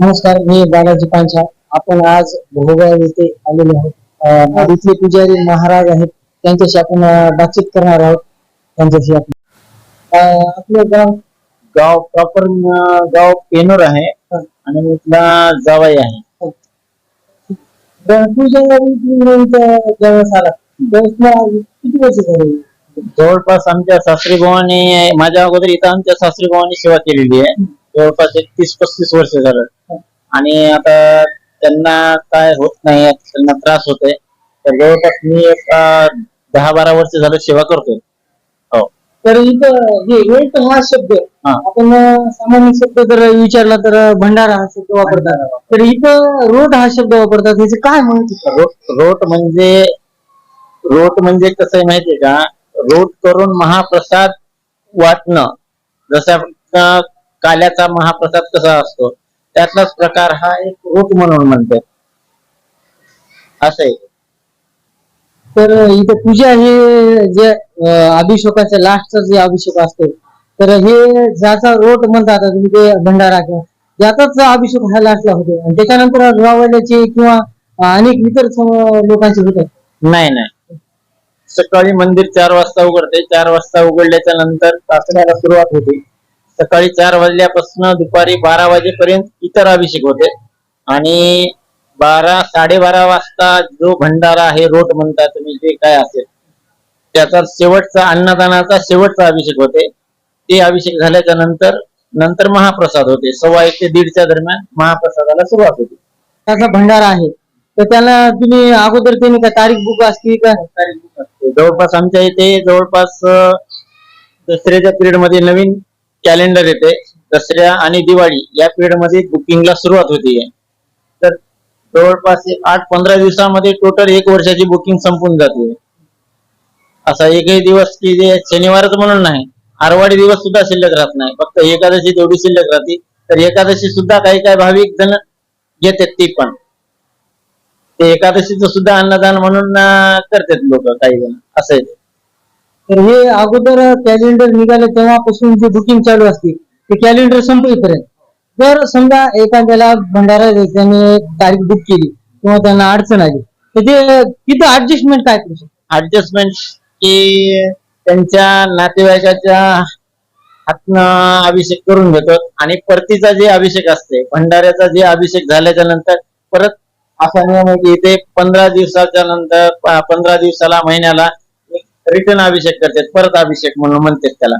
नमस्कार मी बालाजी पांचा आपण आज भोगाव येथे आलेलो आहोत. इथले पुजारी महाराज आहेत. त्यांच्याशी आपण बातचीत करणार आहोत. त्यांच्याशी आपण. आपलं गाव गाव प्रॉपर गाव पेनूर आहे. आणि मी इथला जावाई आहे. ज्यावेळेस आला. त्यावेळेस तुला किती वर्ष झाली? जवळपास आमच्या सासरी भावाने माझ्या अगोदर इथं आमच्या सासरी भावाने सेवा केलेली आहे. जवळपास एक तीस पस्तीस वर्ष झालं. आणि आता त्यांना काय होत नाही त्यांना त्रास होतोय. तर जवळपास मी एक दहा बारा वर्ष झालं सेवा करतोय. हो. तर इथं हे रोट हा शब्द. हा. आपण सामान्य शब्द जर विचारला तर भंडारा हा शब्द वापरतात. तर इथं रोट हा शब्द वापरतात त्याचे काय माहिती? रोट रोट म्हणजे रोट म्हणजे कसं आहे माहितीये का? रोट करून महाप्रसाद वाटणं. जसं काल्याचा महाप्रसाद कसा असतो? त्यातलाच प्रकार हा एक रोट म्हणून म्हणतात असं तर इथं पूजा हे जे अं, अभिषेकाच्या लास्टचा जे अभिषेक असतो तर हे ज्याचा रोट म्हणतात तुम्ही ते भंडारा किंवा याचाच अभिषेक हा लास्टला होतो. आणि त्याच्यानंतर गावाल्याचे किंवा अनेक इतर लोकांचे होतात. नाही नाही. सकाळी मंदिर चार वाजता उघडते. चार वाजता उघडल्याच्या नंतर तासण्याला सुरुवात होते. सकाळी चार वाजल्यापासून दुपारी बारा वाजेपर्यंत इतर अभिषेक होते. आणि बारा साडेबारा वाजता जो भंडारा आहे रोट म्हणता तुम्ही जे काय असेल त्याचा शेवटचा अन्नदानाचा शेवटचा अभिषेक होते. ते अभिषेक झाल्याच्यानंतर नंतर महाप्रसाद होते. सव्वा एक ते दीडच्या दरम्यान महाप्रसादाला सुरुवात होते. त्याचा भंडारा आहे. तर त्याला तुम्ही अगोदर त्यांनी काय तारीख बुक असते का? तारीख बुक असते. जवळपास आमच्या इथे जवळपास दसऱ्याच्या पिरियडमध्ये नवीन कॅलेंडर येते. दसऱ्या आणि दिवाळी या पिरियडमध्ये बुकिंगला सुरुवात होती. तर जवळपास आठ पंधरा दिवसामध्ये टोटल एक वर्षाची बुकिंग संपून जाते. असा एकही दिवस की जे शनिवारच म्हणून नाही आरवाडी दिवस सुद्धा शिल्लक राहत नाही. फक्त एकादशी तेवढी शिल्लक राहते. तर एकादशी सुद्धा काही काही भाविक जण घेतात ती पण. ते एकादशीचं सुद्धा अन्नदान म्हणून करतात लोक काही जण. असं आहे. तर हे अगोदर कॅलेंडर निघाले तेव्हापासून जे बुकिंग चालू असते ते कॅलेंडर संपेपर्यंत. जर समजा एखाद्याला भंडारा त्याने तारीख बुक केली किंवा त्यांना अडचण आली तर ते तिथं ऍडजस्टमेंट काय करू शकतो? ऍडजस्टमेंट की त्यांच्या नातेवाईकाच्या हातनं अभिषेक करून घेतो आणि परतीचा जे अभिषेक असते भंडाऱ्याचा जे अभिषेक झाल्याच्यानंतर परत असा नियम आहे की इथे पंधरा दिवसाच्या नंतर पंधरा दिवसाला महिन्याला रिटर्न अभिषेक करतात परत अभिषेक म्हणून म्हणतात त्याला.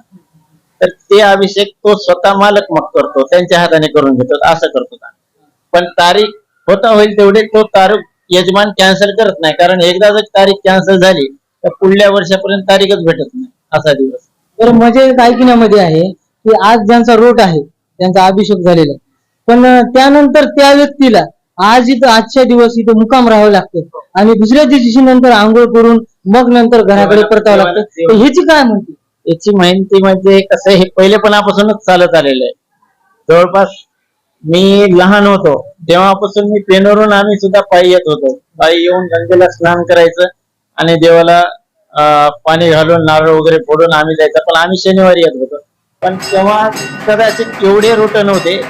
तर ते अभिषेक तो स्वतः मालक मग करतो त्यांच्या हाताने करून घेतो असं करतो पण तारीख होता होईल तेवढे तो तारीख यजमान कॅन्सल करत नाही. कारण एकदा जर तारीख कॅन्सल झाली तर पुढल्या वर्षापर्यंत तारीखच भेटत नाही असा दिवस. तर म्हणजे एक ऐकण्यामध्ये आहे की आज ज्यांचा रोट आहे त्यांचा अभिषेक झालेला आहे. पण त्यानंतर त्या व्यक्तीला आज इथं आजच्या दिवस इथं मुकाम राहावं लागते. आणि दुसऱ्या दिवशी नंतर आंघोळ करून मग नंतर घराकडे परतावं लागतं. तर ह्याची काय म्हणते याची माहिती म्हणजे कसं आहे, हे पहिलेपणापासूनच चालत आलेलं आहे. जवळपास मी लहान होतो. तेव्हापासून मी पेनवरून आम्ही सुद्धा पायी येत होतो. पायी येऊन गंगेला स्नान करायचं आणि देवाला पाणी घालून नारळ वगैरे फोडून आम्ही जायचं. पण आम्ही शनिवारी येत होतो. पण तेव्हा कदाचित एवढे रूट नव्हते.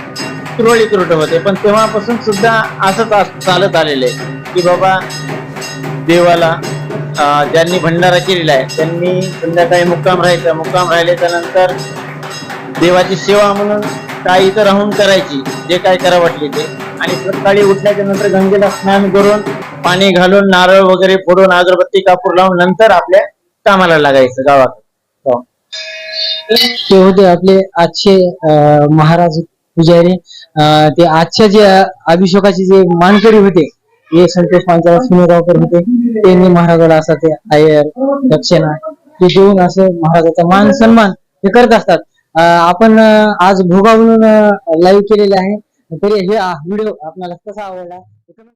तुरळीत होते. पण तेव्हापासून सुद्धा असंच चालत आलेलं आहे की बाबा देवाला ज्यांनी भंडारा केलेला आहे त्यांनी संध्याकाळी मुक्काम राहायचं. मुक्काम राहिल्याच्या नंतर देवाची सेवा म्हणून काही इथं राहून करायची जे काय करा वाटले ते. आणि सकाळी उठल्याच्या नंतर गंगेला स्नान करून पाणी घालून नारळ वगैरे फोडून अगरबत्ती कापूर लावून नंतर आपल्या कामाला लागायचं गावात. हो. ते होते आपले आजचे महाराज पुजारी ते आजच्या जे अभिषेकाचे जे मानकरी होते हे संतोष पांचाळ सुनीरावकर होते त्यांनी महाराजाला असं ते आयर दक्षिणा ते देऊन असं महाराजाचा मान सन्मान हे करत असतात. आपण आज भोगावून लाईव्ह केलेले आहे. तरी हे व्हिडिओ आपल्याला कसा आवडला?